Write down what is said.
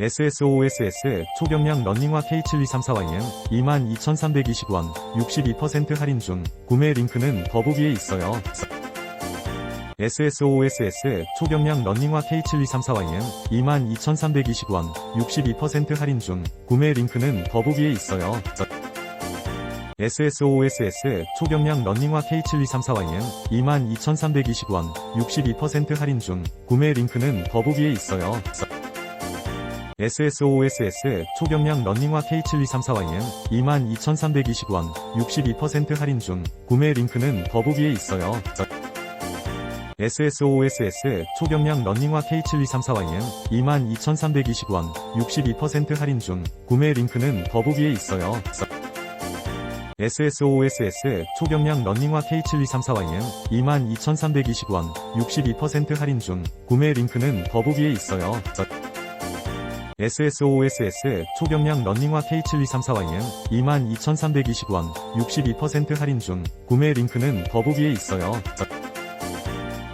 SSOSS 초경량 러닝화 K7234YM 22,320원 62% 할인 중 구매 링크는 더보기에 있어요. SSOSS 초경량 러닝화 K7234YM 22,320원 62% 할인 중 구매 링크는 더보기에 있어요. SSOSS 초경량 러닝화 K7234YM 22,320원 62% 할인 중 구매 링크는 더보기에 있어요. SSOSS 초경량 러닝화 K7234YM 22,320원 62% 할인 중 구매 링크는 더보기에 있어요. SSOSS 초경량 러닝화 K7234YM 22,320원 62% 할인 중 구매 링크는 더보기에 있어요. SSOSS 초경량 러닝화 K7234YM 22,320원 62% 할인 중 구매 링크는 더보기에 있어요. SSOSS 초경량 러닝화 K7234YM 22,320원 62% 할인 중 구매 링크는 더보기에 있어요.